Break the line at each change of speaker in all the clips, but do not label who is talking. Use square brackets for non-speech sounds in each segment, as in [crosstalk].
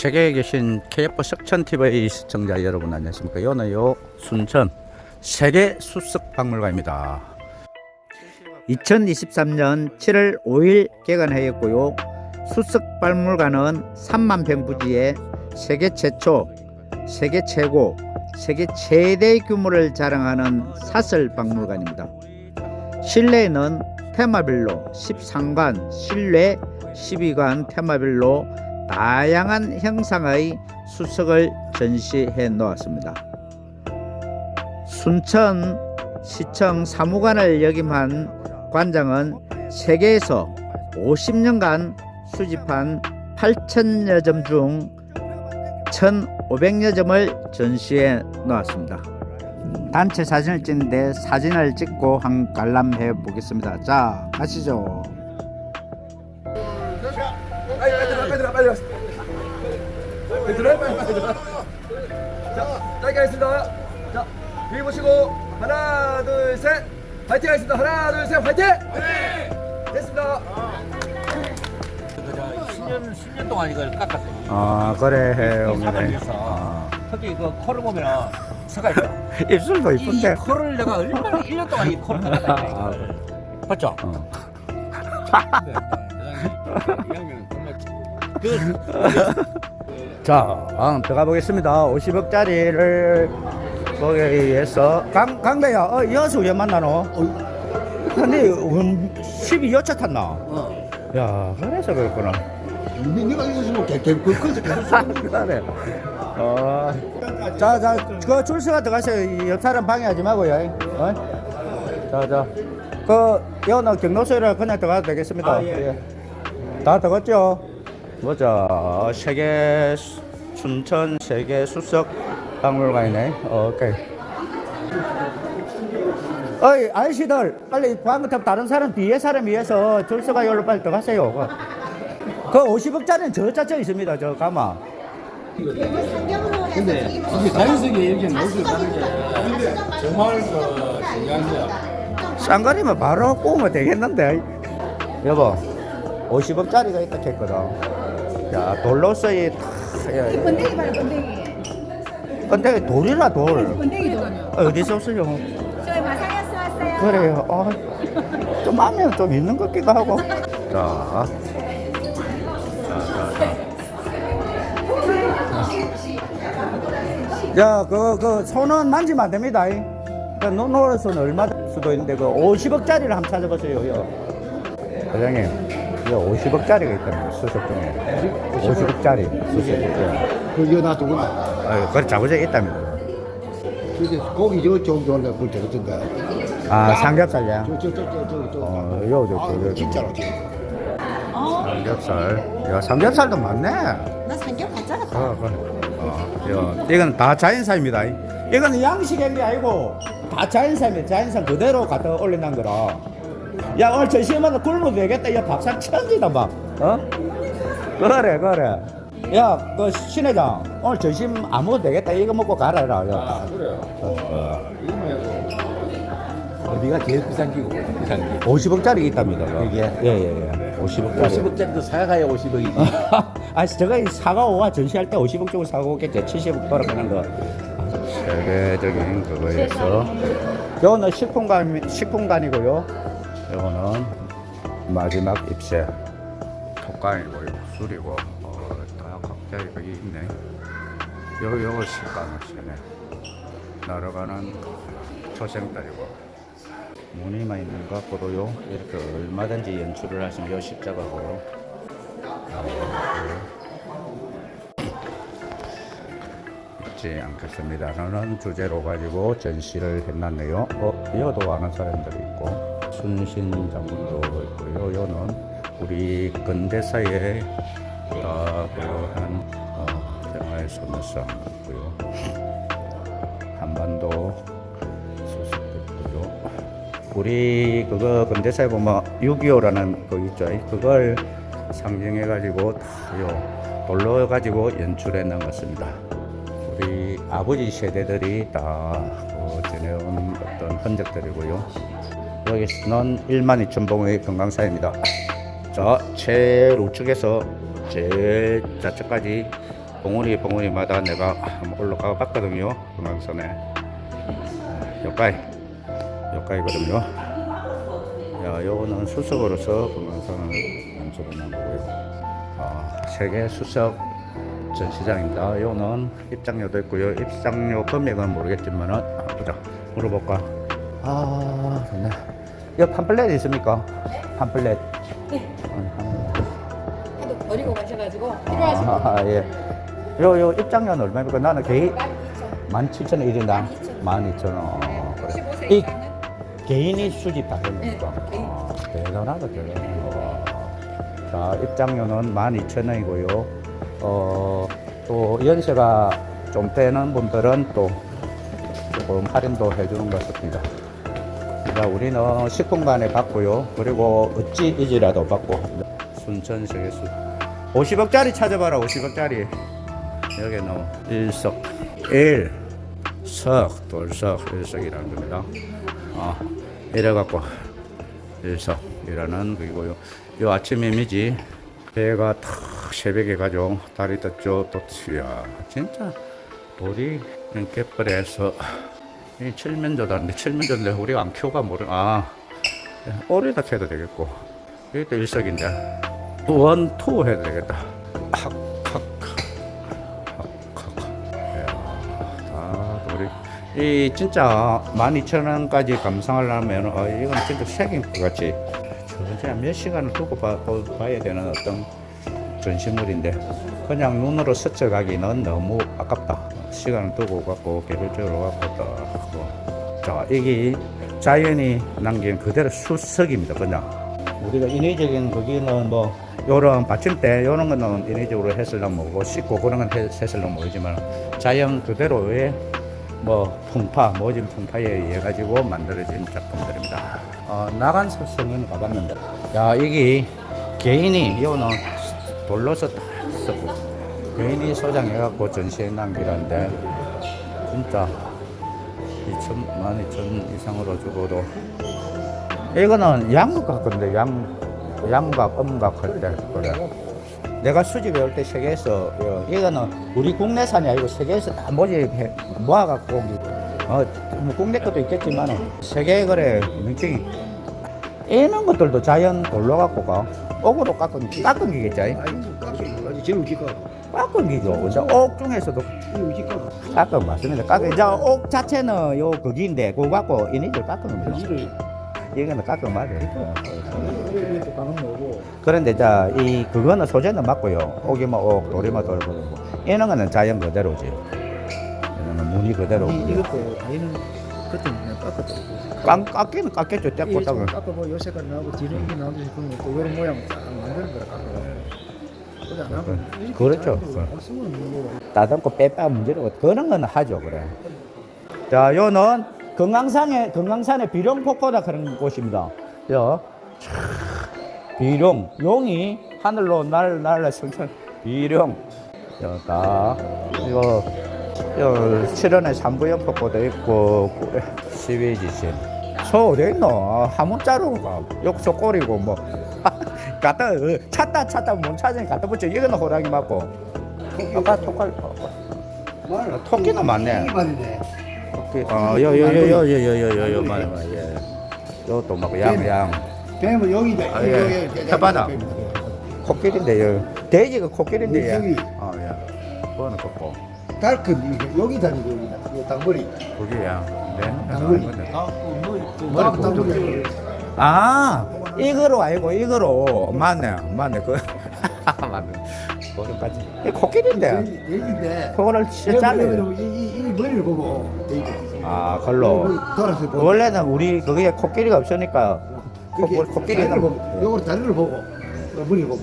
세계에 계신 KF 석천TV 시청자 여러분 안녕하십니까? 요는요 순천 세계 수석 박물관입니다. 2023년 7월 5일 개관하였고요. 수석 박물관은 3만 평 부지에 세계 최초 세계 최고 세계 최대 규모를 자랑하는 사설 박물관입니다. 실내에는 테마별로 13관 실내 12관 테마별로 다양한 형상의 수석을 전시해 놓았습니다. 순천 시청 사무관을 역임한 관장은 세계에서 50년간 수집한 8천여 점 중 1,500여 점을 전시해 놓았습니다. 단체 사진을 찍는데 사진을 찍고 한 관람해 보겠습니다. 자, 가시죠.
들어 자 짧게 하겠습니다 자 위에 보시고 하나 둘셋 파이팅 하겠습니다 하나 둘셋 파이팅 됐습니다
10년 10년 동안 이걸 깎았어요.
아, 그래.
사람에서
아.
특히 그 코를 보면 서가 있어. [laughs]
입술도
이
이쁜데.
코를 내가 얼마나 1년 동안 이 코를 [laughs] 깎았다.
아,
봤죠?
어. [laughs] 자, 방 들어가 보겠습니다. 50억짜리를 보기 위해서 강 강배야, 어, 여수 왜 만나노? 근데 음, 12 여차 탔나?
어.
야, 그래서 그렇구나.
네가 있었으면 개개 그 그래서 계속 [laughs]
그래. 어. 자, 자, 그 줄서가 들어가세요. 이 옆 사람 방해하지 말고요. 어? 자, 자. 그, 여는 경로소를 그냥 들어가도 되겠습니다. 예. 다 들어갔죠? 보자. 세계, 수- 춘천 세계 수석 박물관이네. 어, 오케이. 어이, 아저씨들, 빨리 방금 다른 사람 뒤에 사람 위해서 줄서가 여기로 빨리 들어가세요. 그 50억짜리는 저 짜져 있습니다. 저 가마.
근데 이게 자연스럽게 이렇게 모습을 가는 게 정말 그 중요한 거야.
쌍거리면 바로 꼬우면 되겠는데. 여보, 50억짜리가 있다 했거든. 야, 다, 야, 야.
번데기 봐요 번데기
근데 돌이라 돌.
번데기도요
어디서 쓰요?
저희 마상에서 왔어요
그래요. 어, 좀 마음에 좀 있는 것 같기도 하고. 자. 야, 그, 그, 손은 만지면 안 됩니다. 그, 눈으로서는 얼마 될 수도 있는데, 그, 50억짜리를 한번 찾아보세요, 요. 사장님, 50억짜리가 있다는 수석 중에. 50억짜리 수석 중에.
그 이거 놔두고
아, 그래, 자부제 있답니다.
이제 고기 저 정도는 그 저거던가.
아, 삼겹살이야.
저저저저저
어, 요, 요, 요, 요.
진짜로.
삼겹살. 야, 삼겹살도 많네.
나 삼겹 가져가
어, 그래. 어, 이거, 이건 다 자연산입니다. 이거는 양식인 게 아니고 다 자연산이에요. 자연산 그대로 갖다 올려놓은 거라. 야, 오늘 점심마다 굶어도 되겠다. 이 밥상 천지다, 막. 어? 그래, 그래. 야, 그, 신회장, 오늘 점심 안 먹어도 되겠다. 이거 먹고 가라, 야. 야.
그래요.
어, 어.
어디가 제일 비싼 기고 비싼 기.
50억짜리 있답니다. 이게. 예, 예, 예. 50억짜리.
50억짜리도 사가야 50억이지. [laughs]
아, 저거 이 사과오와 전시할 때 50억 쪽으로 사고 오겠지. 70억 돌아가는 거. 세계적인 그거에서. 요거는 식품관, 식품관이고요. 요거는 마지막 입세. 톡관이고요. 술이고. 어, 다 각자의 그게 있네. 요, 요거 식감을 쓰네. 날아가는 초생딸이고. 무늬만 있는 것 같고요. 이렇게 얼마든지 연출을 하시면 요 십자가고요. 있지 않겠습니다 라는 주제로 가지고 전시를 해놨네요. 어, 이어도 아는 사람들이 있고 순신 장군도 있고요. 이거는 우리 근대사의 그한 어, 생활 있고요. 한반도 수습도 있고요. 우리 그거 근대사에 보면 6.25라는 거 있죠. 그걸 상징해 가지고 다요 돌로 가지고 연출해 놓은 것입니다. 우리 아버지 세대들이 다 어, 지내온 어떤 흔적들이고요. 여기서는 1만 2천 봉의 금강사입니다. 자, 제일 우측에서 제일 좌측까지 봉우리 봉우리마다 내가 올라가 봤거든요. 금강산에. 여기까지 여기까지거든요. 야 요거는 수석으로서 금강산을 연출한 거고요. 아, 세계 수석 전시장입니다. 요거는 입장료도 있고요. 입장료 금액은 모르겠지만은 아, 보자. 물어볼까 아 좋네 이거 팜플렛 있습니까? 팜플렛 어, 팜플렛.
해도 버리고 가셔가지고 필요하시면
아, 예. 요, 요 입장료는 얼마입니까? 나는 개인 17,000원 1인당 12,000원. 그래. 이 개인이 수집 다 됩니까? 아, 대단하다, 대단하다. 자, 입장료는 12,000원이고요. 어, 또 연세가 좀 되는 분들은 또 조금 할인도 해주는 것 같습니다. 자, 우리는 식품관에 받고요. 그리고 어찌 이지라도 받고. 순천 세계수. 50억짜리 찾아봐라, 50억짜리. 여기는 일석, 일, 석, 돌석, 일석이라는 겁니다. 아, 이래갖고 일석이라는 그이고요. 요 아침 이미지 배가 탁 새벽에 가죠. 달이 떴죠. 또, 이야, 진짜 우리 갯벌에서 이 칠면조다인데 칠면조인데 우리가 안 키워가 모르 아 오리다 캐도 되겠고. 이것도 일석인데. 원, 투 해도 되겠다. 학, 학, 학, 학. 다 우리 이 진짜 12,000원까지 감상하려면 어, 이건 진짜 색인 것 같이 진짜 몇 시간을 두고 봐, 봐- 봐야 되는 어떤 전시물인데 그냥 눈으로 스쳐가기는 너무 아깝다. 시간을 두고 갖고 개별적으로 갖고 딱. 자 이게 자연이 남긴 그대로 수석입니다. 그냥 우리가 인위적인 거기는 뭐 요런 받침대 요런 거는 인위적으로 했을랑 뭐고 씻고 그런 건 해- 했을랑 모르지만 자연 그대로의 뭐 풍파 모진 풍파에 의해 가지고 만들어진 작품들입니다. 어, 나간 석성은 가봤는데 야 이게 개인이 이거는 돌로서 다 쓰고 개인이 소장해갖고 전시해 남기란데 진짜 2천, 12,000 이상으로 주고도 이거는 양각 같은데 양, 양각, 음각 할 때 그래. 내가 수집해 올 때 세계에서 어, 이거는 우리 국내산이 아니고 세계에서 다 모집해 모아갖고 온 게, 어, 뭐 국내 것도 있겠지만 세계 거래 명칭이 이런 것들도 자연 돌로 갖고 가 옥으로 깎은 깎은 기겠지 깎은 기죠 이제 옥 중에서도 깎은 맞습니다 깎은 이제 옥 자체는 요 거기인데 그거 갖고 이니들 깎은 겁니다
이를
이거는 깎은 맞아요
가는 거고
그런데 자, 이 그거는 소재는 맞고요. 오기만 옥, 도리만 돌고 뭐. 이런 거는 자연 그대로지. 이거는 무늬 그대로.
이 이것도 다이는 그때 그냥 깎았다.
깎, 깎기는 깎겠죠. 떼고 닦은.
깎아보 요 색깔 나오고 뒤는 이 나오고 그런 거 이런 모양 딱 만드는 거라 깎아.
그렇죠. 따듬고 빼빼 문제로 그런 거는 하죠. 그래. 자, 요는 금강산에 금강산의 비룡 폭포다 그런 곳입니다. 요 비룡 용이 하늘로 날 날라 성천 비룡 여다 이거 요 칠원의 삼부연 폭포도 있고 시위지신 소 어디 있노 하문자로 욕소 꼬리고 뭐 [laughs] 갖다 어, 찾다 찾다 못 찾으니 갖다 붙여 이거는 호랑이 맞고 아까 토끼 어, 토끼는 많네
이만이네.
토끼 어요요요요요요요요 맞아 예 요또 막 양양
뱀은 여기다.
아, 예. 해바다. 코끼리인데 요 돼지가 코끼리인데
여기.
예. 아 예. 그거는 kop고
달큰 여기 다니고 여기다. 이 땅머리.
거기야. 네.
당근이. 머리 땅머리.
아 이거로 아니고 이거로 맞네 맞네 그 [laughs] 맞네 그거까지 이 코끼리인데
돼지인데.
그거를 진짜 잘라
이, 이, 이 머리를 보고 돼지.
아 걸로
돌아서 보고.
원래는 우리 거기에 코끼리가 없으니까 코,
그게 다리를
코끼리는
보고. 요걸 다리를 보고. 어, 머리를 보고.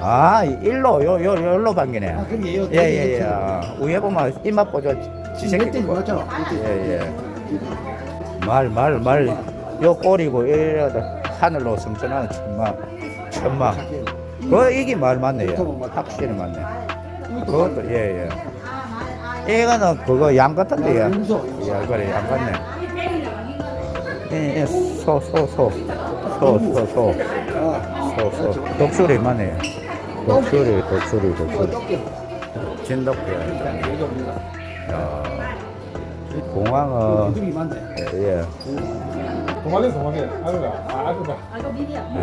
아 일로 요 요 요로 반기네
아, 그게 요-
예예예 위에 보면 입맛 보죠
지금 멧돼지 맞잖아.
예 예 말 말 말 요 꼬리고 이래도 하늘로 성천하는 천마 천마 그 이게 말 맞네 요 확실히 맞네 그것도 예예 이거는 그거 양 같은데 요
용서.
예, 그래 양 같네 예, 예, 소, 소, 소, 소, 소, 소,
아,
소, 소, 독수리 맞네 독수리, 독수리, 독수리. 진돗개. 야, 이 공항은
많네.
예.
도마개 도마개. 아그가 아, 아그가.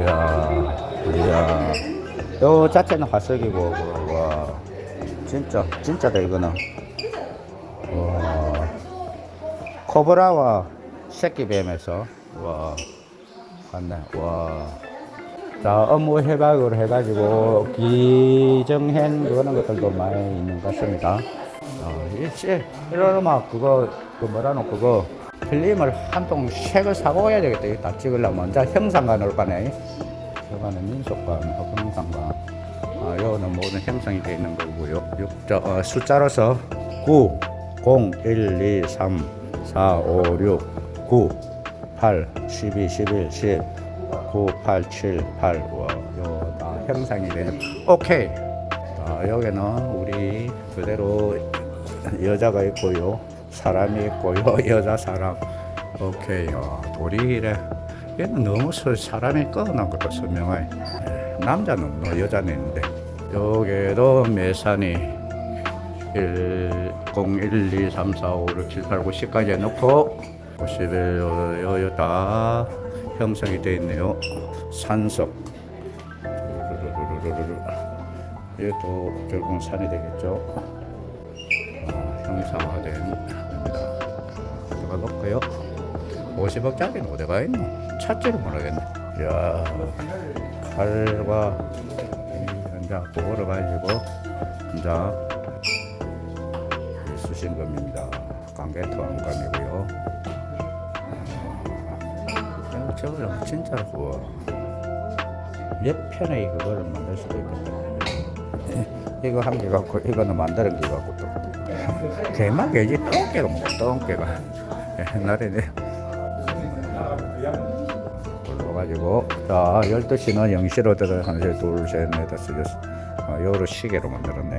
이야, 이야. 요 자체는 화석이고, 와, 진짜, 진짜다, 이거는. 와, 코브라와 새끼 뱀에서, 와, 맞네, 와. 자, 업무 해박으로 해가지고, 기정행 그런 것들도 많이 있는 것 같습니다. 어, 일시, 이러면 그거, 그 뭐라노, 그거, 필름을 한통 색을 사고 가야 되겠다. 이거 다 찍으려면. 자, 형상관으로 가네. 저거는 민속관, 허금상관. 아, 요거는 모든 형성이 되어 있는 거고요. 6, 어, 숫자로서 9, 0, 1, 2, 3, 4, 5, 6, 9, 8, 12, 11, 10, 9, 8, 7, 8. 와, 요, 다 형상이 되는. 오케이. 자, 여기는 우리 그대로 여자가 있고요. 사람이 있고 요. [laughs] 여자 사람. 오케이. 어, 돌이 이래. 얘는 너무 서- 사람이 꺼난 것도 선명해. 예, 남자는 없노, 여자는 있는데. 여기도 매산이 1, 0, 1, 2, 3, 4, 5, 6, 7, 8, 9, 10까지 해놓고 51, 요, 요, 요, 다 형성이 되어 있네요. 산석. 이것도 결국은 산이 되겠죠. 아, 형상화된 겁니다. 제가 놓고요. 50억짜리는 어디가 있노? 찾지를 모르겠네. 이야, 칼과 이제 보고를 가지고 이제 수신검입니다. 강개토 안감이고요. 야, 저거 진짜 좋아. 몇 편의 그거를 만들 수도 있겠다. [laughs] 이거 한 개 갖고 이거는 만드는 게 갖고 또 개막이지 똥개로 똥개가. 옛날에 불러가지고. 자 12시는 영시로 들어 하나 둘셋넷 다섯 여섯. 아, 요로 시계로 만들었네.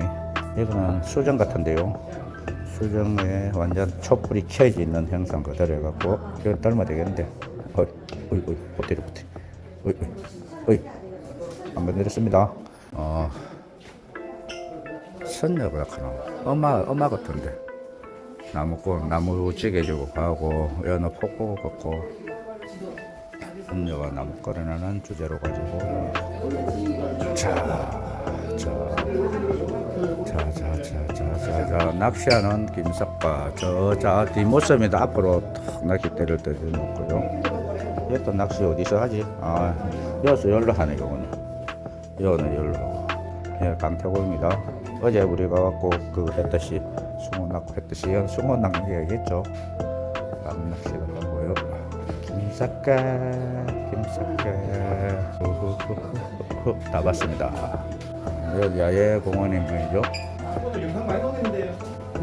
이거는 수정 같은데요. 수정에 완전 촛불이 켜져 있는 형상 그대로 해갖고 이거 닮아 되겠는데. 어이 어이 어이 어때 어이 어이 어이. 안 건드렸습니다. 어 선녀가 하나 엄마 엄마 같은데. 나무꽃 나무 찌개 주고 가고 여느 폭포 걷고. 선녀가 나무 꺼내는 주제로 가지고. 자자자자자자 낚시하는 김석과 저자 뒷모습입니다. 앞으로 탁 낚싯대를 떼어놓고요. 얘또 낚시 어디서 하지? 아 여기서 열로 하네 이거는. 여기는 열로. 예, 강태고입니다. 어제 우리가 갖고 그 했듯이 숭어 낚고 했듯이 숭어 낚는 게 있겠죠. 낚시를 하고요. 김삿갓, 후후후후후 다 봤습니다. 여기 야외 공원이죠.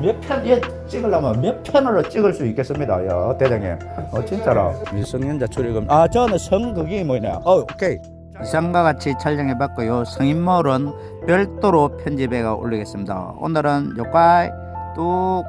몇 편, 예, 찍으려면 몇 편으로 찍을 수 있겠습니다. 야, 대장님. 어, 진짜로. 미성년자 출입금. 아, 저는 성극이 뭐냐. 어, 오케이. 이상과 같이 촬영해봤고요. 성인몰은 별도로 편집해가 올리겠습니다. 오늘은 요까이 뚝